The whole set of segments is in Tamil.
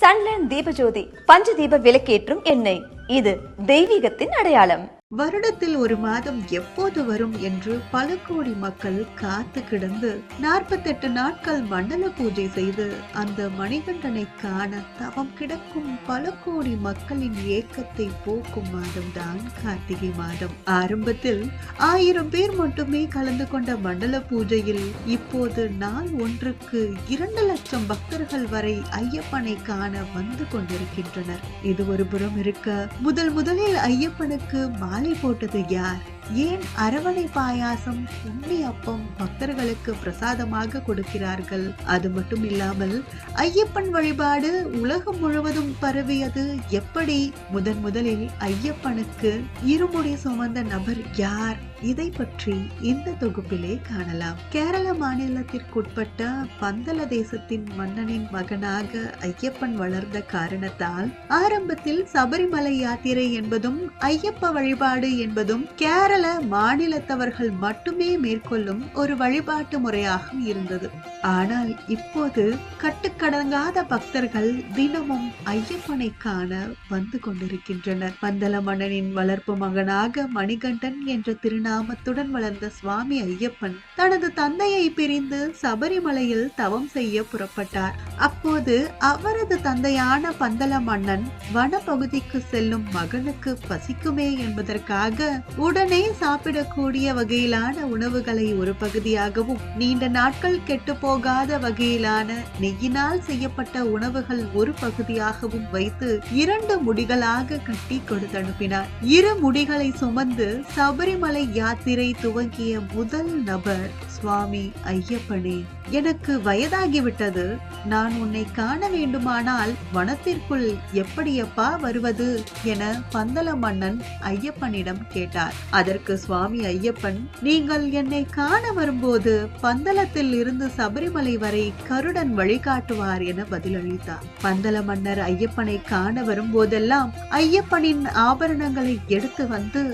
சன்லேண்ட் தீபஜோதி பஞ்சதீப விளக்கேற்றும் எண்ணெய். இது தெய்வீகத்தின் அடையாளம். வருடத்தில் ஒரு மாதம் எப்போது வரும் என்று பல கோடி மக்கள் காத்து கிடந்து நாற்பத்தெட்டு நாட்கள் மண்டல பூஜை செய்து அந்த மணிகண்டனை காண தவம் கிடக்கும் பல கோடி மக்களின் ஏக்கத்தை போக்கும் மாதம்தான் கார்த்திகை மாதம். ஆரம்பத்தில் ஆயிரம் பேர் மட்டுமே கலந்து கொண்ட மண்டல பூஜையில் இப்போது நாள் ஒன்றுக்கு இரண்டு லட்சம் பக்தர்கள் வரை ஐயப்பனை காண வந்து கொண்டிருக்கின்றனர். இது ஒரு புறம் இருக்க முதல் முதலில் ஐயப்பனுக்கு மாலை போட்டது யார்? ஏன் அரவணை பாயாசம் உண்மை அப்பம் பக்தர்களுக்கு பிரசாதமாக கொடுக்கிறார்கள்? அது மட்டும் இல்லாமல் ஐயப்பன் வழிபாடு உலகம் முழுவதும் பரவியது. எப்படி? முதன் முதலில் ஐயப்பனுக்கு இருமுடி சுமந்த நபர் யார்? இதை பற்றி இந்த தொகுப்பிலே காணலாம். கேரள மாநிலத்திற்குட்பட்ட பந்தல தேசத்தின் மன்னனின் மகனாக ஐயப்பன் வளர்ந்த காரணத்தால் ஆரம்பத்தில் சபரிமலை யாத்திரை என்பதும் ஐயப்ப வழிபாடு என்பதும் கேரள மாநிலத்தவர்கள் மட்டுமே மேற்கொள்ளும் ஒரு வழிபாட்டு முறையாக இருந்தது. ஆனால் இப்போது கட்டுக்கடங்காத பக்தர்கள் தினமும் ஐயப்பனை காண வந்து கொண்டிருக்கின்றனர். பந்தல மன்னனின் வளர்ப்பு மகனாக மணிகண்டன் என்ற திருநாமத்துடன் வளர்ந்த சுவாமி ஐயப்பன் தனது தந்தையை பிரிந்து சபரிமலையில் தவம் செய்ய புறப்பட்டார். அப்போது அவரது தந்தையான பந்தல மன்னன் வனப்பகுதிக்கு செல்லும் மகனுக்கு பசிக்குமே என்பதற்காக உடனே சாப்பிடக்கூடிய வகையிலான உணவுகளை ஒரு பகுதியாகவும் நீண்ட நாட்கள் கெட்டு போகாத வகையிலான நெய்யினால் செய்யப்பட்ட உணவுகள் ஒரு பகுதியாகவும் வைத்து இரண்டு முடிகளாக கட்டி கொடுத்து அனுப்பினார். இரு முடிகளை சுமந்து சபரிமலை யாத்திரை துவங்கிய முதல் நபர் சுவாமி ஐயப்பனே எனக்கு வயதாகிவிட்டது. நான் உன்னை காண வேண்டுமானால் வனத்திற்குள் எப்படியப்பா வருவது என பந்தல மன்னன் ஐயப்பனிடம் கேட்டார். அதற்கு சுவாமி ஐயப்பன் நீங்கள் என்னை காண வரும்போது பந்தலத்தில் இருந்து சபரிமலை வரை கருடன் வழிகாட்டுவார் என பதிலளித்தார். பந்தல மன்னர் ஐயப்பனை காண வரும்போதெல்லாம் ஐயப்பனின் ஆபரணங்களை எடுத்து வந்து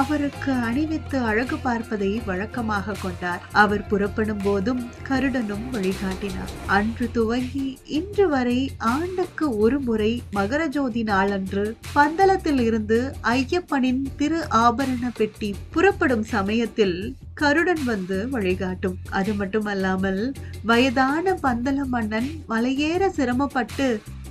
அவருக்கு அணிவித்து அழகு பார்ப்பதை வழக்கமாக கொண்டார். அவர் புறப்படும் போதும் கருடனும் வழிகாட்டினார். அன்று துவங்கி இன்று வரை ஆண்டுக்கு ஒரு முறை மகரஜோதி நாளன்று பந்தளத்தில் இருந்து ஐயப்பனின் திரு ஆபரண பெட்டி புறப்படும் சமயத்தில் கருடன் வந்து வழிகாட்டும். அது மட்டுமல்லாமல் வயதான பந்தல மன்னன் மலையேற சிரமப்பட்டு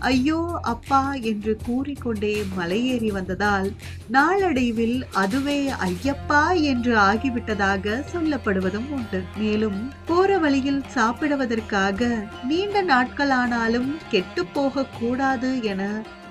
ஐயோ அப்பா என்று கூறிக்கொண்டே மலையேறி வந்ததால் நாளடைவில் அதுவே ஐயப்பா என்று ஆகிவிட்டதாக சொல்லப்படுவதும் உண்டு. மேலும் போற வழியில் சாப்பிடுவதற்காக நீண்ட நாட்களானாலும் கெட்டு போக கூடாது என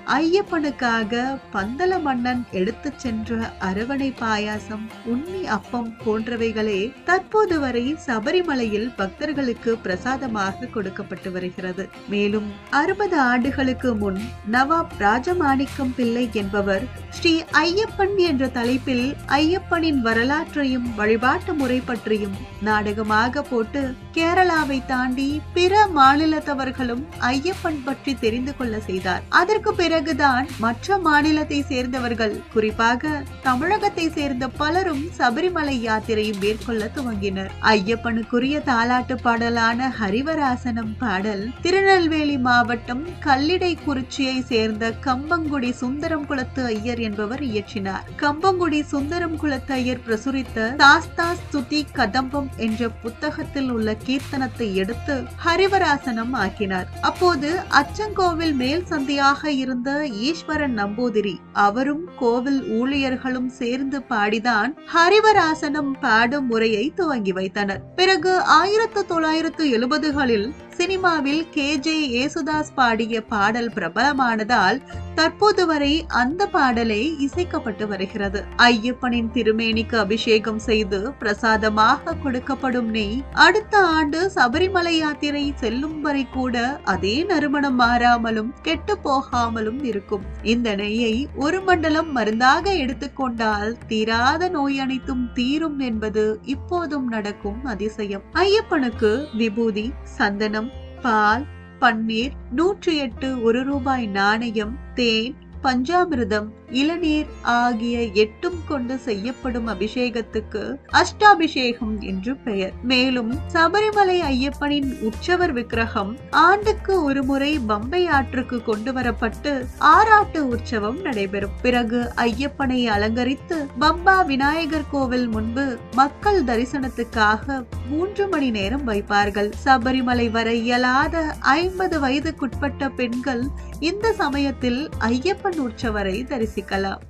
ஐயப்பனுக்காக பந்தல மன்னன் எடுத்து சென்ற அரவணை பாயாசம் உண்ணி அப்பம் போன்றவைகளே தற்போது வரை சபரிமலையில் பக்தர்களுக்கு பிரசாதமாக கொடுக்கப்பட்டு வருகிறது. மேலும் அறுபது ஆண்டுகளுக்கு முன் நவாப் ராஜமாணிக்கம் பிள்ளை என்பவர் ஸ்ரீ ஐயப்பன் என்ற தலைப்பில் ஐயப்பனின் வரலாற்றையும் வழிபாட்டு முறை பற்றியும் நாடகமாக போட்டு கேரளாவை தாண்டி பிற மாநிலத்தவர்களும் ஐயப்பன் பற்றி தெரிந்து கொள்ள செய்தார். அதற்கு பிறகு பிறகுதான் மற்ற மாநிலத்தை சேர்ந்தவர்கள் குறிப்பாக தமிழகத்தை சேர்ந்த பலரும் சபரிமலை யாத்திரையை மேற்கொள்ள துவங்கினர். ஐயப்பனுக்குரிய தாலாட்டு பாடலான ஹரிவராசனம் பாடல் திருநெல்வேலி மாவட்டம் கல்லிடை குறிச்சியை சேர்ந்த கம்பங்குடி சுந்தரம் குளத்து ஐயர் என்பவர் இயற்றினார். கம்பங்குடி சுந்தரம் குளத்து ஐயர் பிரசுரித்த தாஸ்தா ஸ்துதி கதம்பம் என்ற புத்தகத்தில் உள்ள கீர்த்தனத்தை எடுத்து ஹரிவராசனம் ஆக்கினார். அப்போது அச்சங்கோவில் மேல் சந்தியாக இருந்த ஈஸ்வரன் நம்பூதிரி. அவரும் கோவில் ஊழியர்களும் சேர்ந்து பாடிதான் ஹரிவராசனம் பாடும் முறையை துவங்கி வைத்தனர். பிறகு ஆயிரத்து தொள்ளாயிரத்து எழுபதுகளில் சினிமாவில் கே. ஜே. ஏசுதாஸ் பாடிய பாடல் பிரபலமானதால் தற்போது வரை அந்த பாடலே இசைக்கப்பட்டு வருகிறது. ஐயப்பனின் திருமேனிக்கு அபிஷேகம் செய்து பிரசாதமாக கொடுக்கப்படும் நெய் அடுத்த ஆண்டு சபரிமலை யாத்திரை செல்லும் வரை கூட அதே நறுமணம் மாறாமலும் கெட்டு போகாமலும் இருக்கும். இந்த நெய்யை ஒரு மண்டலம் மருந்தாக எடுத்துக்கொண்டால் தீராத நோய் அனைத்தும் தீரும் என்பது இப்போதும் நடக்கும் அதிசயம். ஐயப்பனுக்கு விபூதி சந்தனம் பால் பன்னீர் நூற்றி எட்டு ஒரு ரூபாய் நாணயம் தேன் பஞ்சாமிர்தம் இளநீர் ஆகிய எட்டும் கொண்டு செய்யப்படும் அபிஷேகத்துக்கு அஷ்டாபிஷேகம் என்று பெயர். மேலும் சபரிமலை ஐயப்பனின் உற்சவர் விக்கிரகம் ஆண்டுக்கு ஒரு முறை பம்பை ஆற்றுக்கு கொண்டு வரப்பட்டு ஆராட்டு உற்சவம் நடைபெறும். பிறகு ஐயப்பனை அலங்கரித்து பம்பா விநாயகர் கோவில் முன்பு மக்கள் தரிசனத்துக்காக மூன்று மணி நேரம் வைப்பார்கள். சபரிமலை வர இயலாத ஐம்பது வயதுக்குட்பட்ட பெண்கள் இந்த சமயத்தில் ஐயப்பன் உற்சவரை தரிசி தரிசிக்கலாம்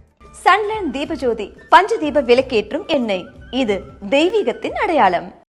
சன்லேண்ட் தீபஜோதி பஞ்சதீப விளக்கேற்றும் எண்ணெய். இது தெய்வீகத்தின் அடையாளம்.